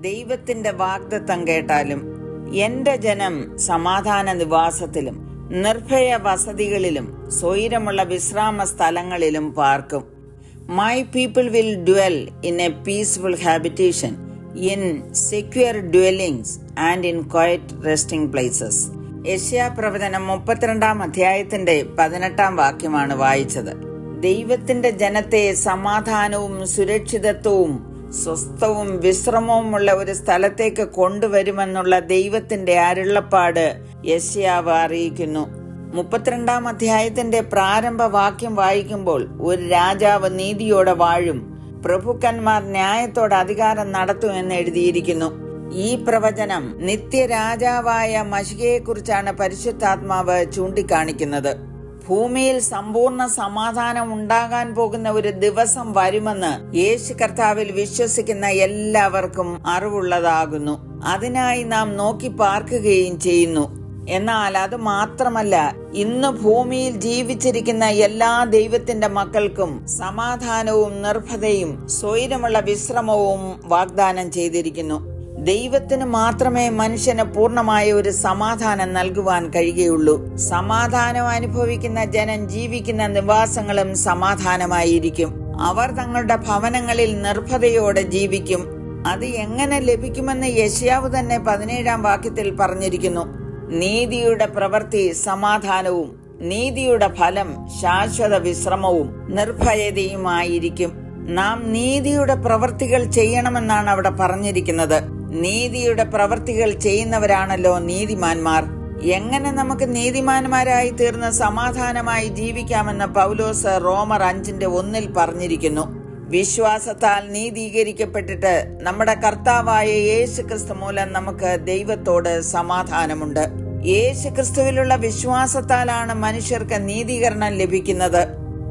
ദൈവത്തിന്റെ വാഗ്ദത്തം കേട്ടാലും എന്റെ ജനം സമാധാന നിവാസത്തിലും നിർഭയ വസതികളിലും സ്വൈരമുള്ള വിശ്രാമ സ്ഥലങ്ങളിലും പാർക്കും. My people will dwell in a peaceful habitation in secure dwellings and in quiet resting places യഷ്യാ പ്രവചനം മുപ്പത്തിരണ്ടാം അധ്യായത്തിന്റെ പതിനെട്ടാം വാക്യമാണ് വായിച്ചത്. ദൈവത്തിന്റെ ജനത്തെ സമാധാനവും സുരക്ഷിതത്വവും സ്വസ്ഥവും വിശ്രമവുമുള്ള ഒരു സ്ഥലത്തേക്ക് കൊണ്ടുവരുമെന്നുള്ള ദൈവത്തിന്റെ അരുളപ്പാട് യശ്യാവ് അറിയിക്കുന്നു. മുപ്പത്തിരണ്ടാം അധ്യായത്തിന്റെ പ്രാരംഭ വാക്യം വായിക്കുമ്പോൾ ഒരു രാജാവ് നീതിയോടെ വാഴും. പ്രഭുക്കന്മാർ ന്യായത്തോടെ അധികാരം നടത്തും എന്ന് എഴുതിയിരിക്കുന്നു. ഈ പ്രവചനം നിത്യരാജാവായ മഷികയെക്കുറിച്ചാണ് പരിശുദ്ധാത്മാവ് ചൂണ്ടിക്കാണിക്കുന്നത്. ഭൂമിയിൽ സമ്പൂർണ സമാധാനം ഉണ്ടാകാൻ പോകുന്ന ഒരു ദിവസം വരുമെന്ന് യേശു കർത്താവിൽ വിശ്വസിക്കുന്ന എല്ലാവർക്കും അറിവുള്ളതാകുന്നു. അതിനായി നാം നോക്കി പാർക്കുകയും ചെയ്യുന്നു. എന്നാൽ അത് മാത്രമല്ല ഇന്ന് ഭൂമിയിൽ ജീവിച്ചിരിക്കുന്ന എല്ലാ ദൈവത്തിന്റെ മക്കൾക്കും സമാധാനവും നിർഭതയും സ്വൈരമുള്ള വിശ്രമവും വാഗ്ദാനം ചെയ്തിരിക്കുന്നു. ദൈവത്തിന് മാത്രമേ മനുഷ്യന് പൂർണമായ ഒരു സമാധാനം നൽകുവാൻ കഴിയുകയുള്ളൂ. സമാധാനം അനുഭവിക്കുന്ന ജനം ജീവിക്കുന്ന നിവാസങ്ങളും സമാധാനമായിരിക്കും. അവർ തങ്ങളുടെ ഭവനങ്ങളിൽ നിർഭതയോടെ ജീവിക്കും. അത് എങ്ങനെ ലഭിക്കുമെന്ന് യശ്യാവ് തന്നെ പതിനേഴാം വാക്യത്തിൽ പറഞ്ഞിരിക്കുന്നു. നീതിയുടെ പ്രവൃത്തി സമാധാനവും നീതിയുടെ ഫലം ശാശ്വത വിശ്രമവും നിർഭയതയുമായിരിക്കും. നാം നീതിയുടെ പ്രവൃത്തികൾ ചെയ്യണമെന്നാണ് അവിടെ പറഞ്ഞിരിക്കുന്നത്. നീതിയുടെ പ്രവർത്തികൾ ചെയ്യുന്നവരാണല്ലോ നീതിമാന്മാർ. എങ്ങനെ നമുക്ക് നീതിമാന്മാരായി തീർന്ന് സമാധാനമായി ജീവിക്കാമെന്ന് പൗലോസ് റോമർ അഞ്ചിന്റെ ഒന്നിൽ പറഞ്ഞിരിക്കുന്നു. വിശ്വാസത്താൽ നീതീകരിക്കപ്പെട്ടിട്ട് നമ്മുടെ കർത്താവായ യേശു ക്രിസ്തു മൂലം നമുക്ക് ദൈവത്തോട് സമാധാനമുണ്ട്. യേശു ക്രിസ്തുവിലുള്ള വിശ്വാസത്താലാണ് മനുഷ്യർക്ക് നീതീകരണം ലഭിക്കുന്നത്.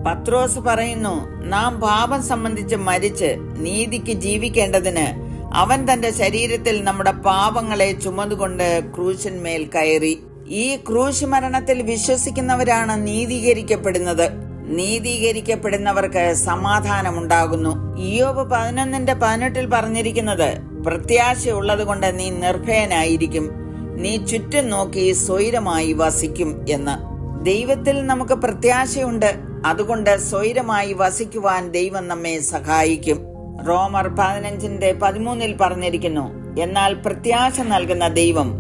പത്രോസ് പറയുന്നു നാം പാപം സംബന്ധിച്ച് മരിച്ച് നീതിക്ക് ജീവിക്കേണ്ടതിന് അവൻ തന്റെ ശരീരത്തിൽ നമ്മുടെ പാപങ്ങളെ ചുമന്നുകൊണ്ട് ക്രൂശന്മേൽ കയറി. ഈ ക്രൂശ് മരണത്തിൽ വിശ്വസിക്കുന്നവരാണ് നീതീകരിക്കപ്പെടുന്നത്. നീതീകരിക്കപ്പെടുന്നവർക്ക് സമാധാനമുണ്ടാകുന്നു. ഇയോബ് പതിനൊന്നിന്റെ പതിനെട്ടിൽ പറഞ്ഞിരിക്കുന്നത് പ്രത്യാശയുള്ളത് കൊണ്ട് നീ നിർഭയനായിരിക്കും. നീ ചുറ്റും നോക്കി സ്വൈരമായി വസിക്കും എന്ന്. ദൈവത്തിൽ നമുക്ക് പ്രത്യാശയുണ്ട്. അതുകൊണ്ട് സ്വൈരമായി വസിക്കുവാൻ ദൈവം നമ്മെ സഹായിക്കും. റോമർ പതിനഞ്ചിന്റെ പതിമൂന്നിൽ പറഞ്ഞിരിക്കുന്നു എന്നാൽ പ്രത്യാശ നൽകുന്ന ദൈവം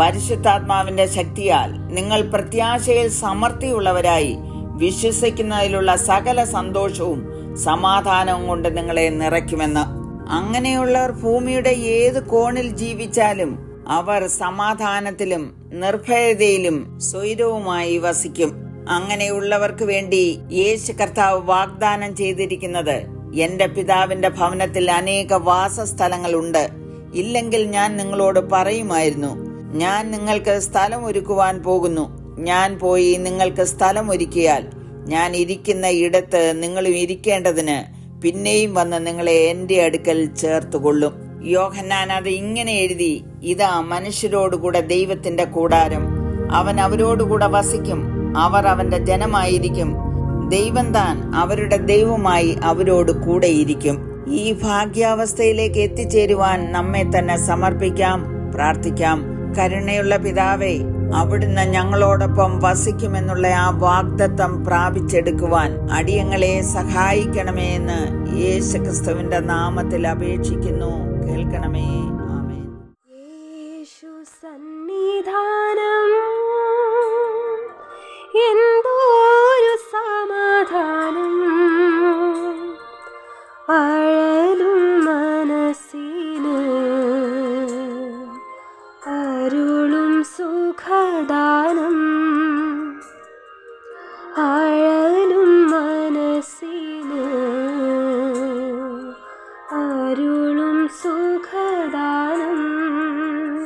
പരിശുദ്ധാത്മാവിന്റെ ശക്തിയാൽ നിങ്ങൾ പ്രത്യാശയിൽ സമർത്ഥിയുള്ളവരായി വിശ്വസിക്കുന്നതിലുള്ള സകല സന്തോഷവും സമാധാനവും കൊണ്ട് നിങ്ങളെ നിറയ്ക്കുമെന്ന്. അങ്ങനെയുള്ളവർ ഭൂമിയുടെ ഏത് കോണിൽ ജീവിച്ചാലും അവർ സമാധാനത്തിലും നിർഭയതയിലും സ്വൈരവുമായി വസിക്കും. അങ്ങനെയുള്ളവർക്ക് വേണ്ടി യേശു കർത്താവ് വാഗ്ദാനം ചെയ്തിരിക്കുന്നത് എന്റെ പിതാവിന്റെ ഭവനത്തിൽ അനേക വാസസ്ഥലങ്ങളുണ്ട്. ഇല്ലെങ്കിൽ ഞാൻ നിങ്ങളോട് പറയുമായിരുന്നു ഞാൻ നിങ്ങൾക്ക് സ്ഥലം ഒരുക്കുവാൻ പോകുന്നു. ഞാൻ പോയി നിങ്ങൾക്ക് സ്ഥലം ഒരുക്കിയാൽ ഞാൻ ഇരിക്കുന്ന ഇടത്ത് നിങ്ങളും ഇരിക്കേണ്ടതിന് പിന്നെയും വന്ന് നിങ്ങളെ എന്റെ അടുക്കൽ ചേർത്തുകൊള്ളും. യോഹന്നാൻ അത് ഇങ്ങനെ എഴുതി ഇതാ മനുഷ്യരോടുകൂടെ ദൈവത്തിന്റെ കൂടാരം. അവൻ അവരോടുകൂടെ വസിക്കും. അവർ അവന്റെ ജനമായിരിക്കും. ദൈവം താൻ അവരുടെ ദൈവമായി അവരോട് കൂടെയിരിക്കും. ഈ ഭാഗ്യാവസ്ഥയിലേക്ക് എത്തിച്ചേരുവാൻ നമ്മെ തന്നെ സമർപ്പിക്കാം പ്രാർത്ഥിക്കാം. കരുണയുള്ള പിതാവേ അവിടുന്ന് ഞങ്ങളോടൊപ്പം വസിക്കുമെന്നുള്ള ആ വാഗ്ദത്തം പ്രാപിച്ചെടുക്കുവാൻ അടിയങ്ങളെ സഹായിക്കണമേ എന്ന് യേശുക്രിസ്തുവിന്റെ നാമത്തിൽ അപേക്ഷിക്കുന്നു. കേൾക്കണമേ. ആമേൻ. യേശു സൻ